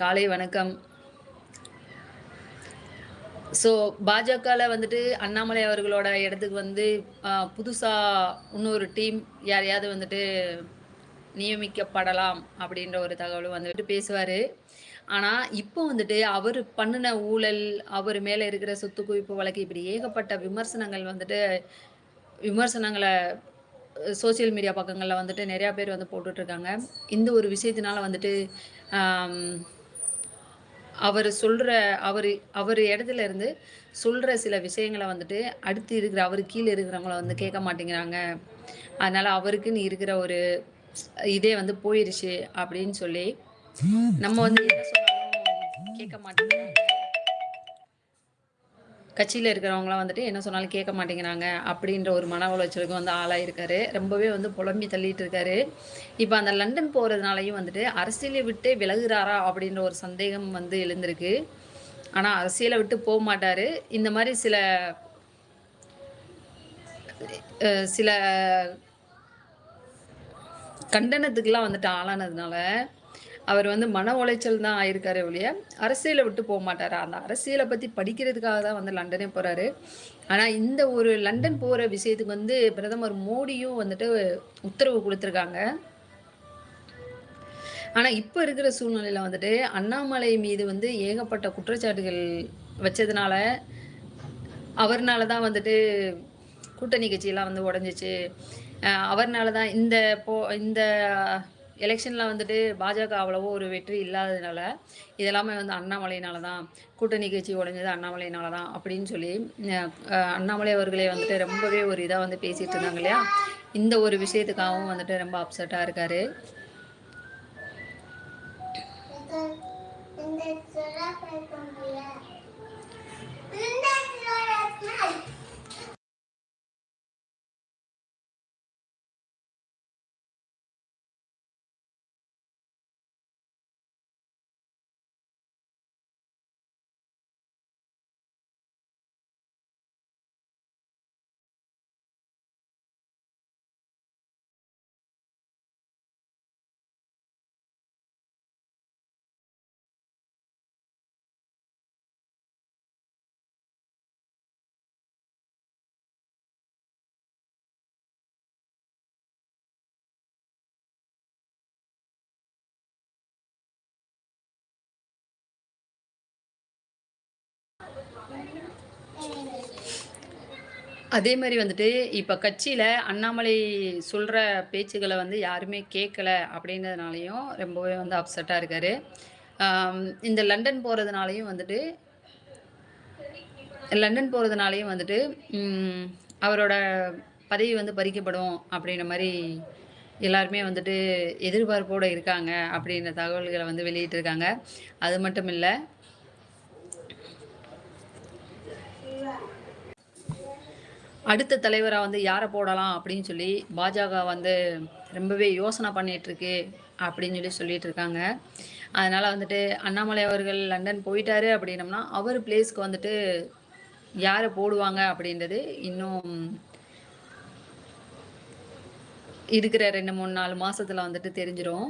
காலை வணக்கம். ஸோ பாஜகவில் வந்துட்டு அண்ணாமலை அவர்களோட இடத்துக்கு வந்து புதுசாக இன்னொரு டீம் யாரையாவது வந்துட்டு நியமிக்கப்படலாம் அப்படின்ற ஒரு தகவலும் வந்துட்டு பேசுவார். ஆனால் இப்போ வந்துட்டு அவர் பண்ணின ஊழல் அவர் மேலே இருக்கிற சொத்து குவிப்பு வழக்கு இப்படி ஏகப்பட்ட விமர்சனங்கள் வந்துட்டு விமர்சனங்களை சோஷியல் மீடியா பக்கங்களில் வந்துட்டு நிறையா பேர் வந்து போட்டுட்ருக்காங்க இந்த ஒரு விஷயத்தினால வந்துட்டு அவர் சொல்கிற அவர் அவர் இடத்துல இருந்து சொல்கிற சில விஷயங்களை வந்துட்டு அடுத்து இருக்கிற அவர் கீழே இருக்கிறவங்கள வந்து கேட்க மாட்டேங்கிறாங்க. அதனால் அவருக்குன்னு இருக்கிற ஒரு இதே வந்து போயிருச்சு அப்படின்னு சொல்லி நம்ம வந்து என்ன சொன்னாலும் கேட்க மாட்டேங்கிறாங்க. கட்சியில் இருக்கிறவங்களாம் வந்துட்டு என்ன சொன்னாலும் கேட்க மாட்டேங்கிறாங்க அப்படின்ற ஒரு மன உளைச்சலுக்கு வந்து ஆளாயிருக்காரு. ரொம்பவே வந்து புலம்பி தள்ளிட்டு இருக்காரு இப்போ அந்த லண்டன் போகிறதுனாலையும் வந்துட்டு அரசியலை விட்டு விலகுறாரா அப்படின்ற ஒரு சந்தேகம் வந்து எழுந்திருக்கு. ஆனால் அரசியலை விட்டு போக மாட்டார். இந்த மாதிரி சில சில கண்டனத்துக்கெலாம் வந்துட்டு ஆளானதுனால அவர் வந்து மன உளைச்சல் தான் ஆயிருக்காரு ஒழிய அரசியலை விட்டு போக மாட்டார்? அந்த அரசியலை பற்றி படிக்கிறதுக்காக தான் வந்து லண்டனே போகிறாரு ஆனால் இந்த ஒரு லண்டன் போகிற விஷயத்துக்கு வந்து பிரதமர் மோடியும் வந்துட்டு உத்தரவு கொடுத்துருக்காங்க. ஆனால் இப்போ இருக்கிற சூழ்நிலையில் வந்துட்டு அண்ணாமலை மீது வந்து ஏகப்பட்ட குற்றச்சாட்டுகள் வச்சதுனால அவர்னால தான் வந்துட்டு கூட்டணி கட்சியெல்லாம் வந்து உடஞ்சிச்சு. அவர்னால தான் இந்த போ இந்த எலெக்ஷனில் வந்துட்டு பாஜக அவ்வளவோ ஒரு வெற்றி இல்லாததுனால இதெல்லாமே வந்து அண்ணாமலையினால தான் கூட்டணி கட்சி உடைஞ்சது அண்ணாமலையினால தான் அப்படின்னு சொல்லி அண்ணாமலை அவர்களே வந்துட்டு ரொம்பவே ஒரு இதாக வந்து பேசிகிட்டு இருந்தாங்க இல்லையா? இந்த ஒரு விஷயத்துக்காகவும் வந்துட்டு ரொம்ப அப்செட்டாக இருக்காரு. அதே மாதிரி வந்துட்டு இப்போ கட்சியில் அண்ணாமலை சொல்கிற பேச்சுகளை வந்து யாருமே கேட்கல அப்படின்றதுனாலையும் ரொம்பவே வந்து அப்செட்டாக இருக்காரு. இந்த லண்டன் போகிறதுனாலையும் வந்துட்டு லண்டன் போகிறதுனாலையும் வந்துட்டு அவரோட பதவி வந்து பறிக்கப்படும் அப்படின்ற மாதிரி எல்லாருமே வந்துட்டு எதிர்பார்ப்போடு இருக்காங்க அப்படின்ற தகவல்களை வந்து வெளியிட்டிருக்காங்க. அது மட்டும் இல்லை அடுத்த தலைவராக வந்து யாரை போடலாம் அப்படின்னு சொல்லி பாஜக வந்து ரொம்பவே யோசனை பண்ணிகிட்ருக்கு அப்படின்னு சொல்லி சொல்லிட்டு இருக்காங்க. அதனால் வந்துட்டு அண்ணாமலை அவர்கள் லண்டன் போயிட்டாரு அப்படின்னம்னா அவர் பிளேஸ்க்கு வந்துட்டு யாரை போடுவாங்க அப்படின்றது இன்னும் இருக்கிற ரெண்டு மூணு நாலு மாதத்தில் வந்துட்டு தெரிஞ்சிடும்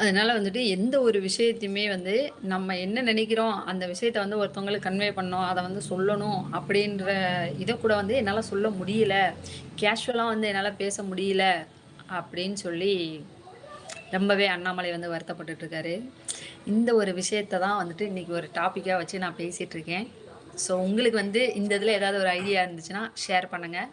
அதனால வந்துட்டு எந்த ஒரு விஷயத்தையுமே வந்து நம்ம என்ன நினைக்கிறோம் அந்த விஷயத்த வந்து ஒருத்தவங்களுக்கு கன்வே பண்ணோம் அதை வந்து சொல்லணும் அப்படின்ற இதை கூட வந்து என்னால் சொல்ல முடியல. கேஷுவலாக வந்து என்னால் பேச முடியல அப்படின்னு சொல்லி ரொம்பவே அண்ணாமலை வந்து வருத்தப்பட்டுட்டு இருக்காரு. இந்த ஒரு விஷயத்தை தான் வந்துட்டு இன்றைக்கி ஒரு டாப்பிக்காக வச்சு நான் பேசிகிட்ருக்கேன் ஸோ உங்களுக்கு வந்து இந்த இதில் ஏதாவது ஒரு ஐடியா இருந்துச்சுன்னா ஷேர் பண்ணுங்கள்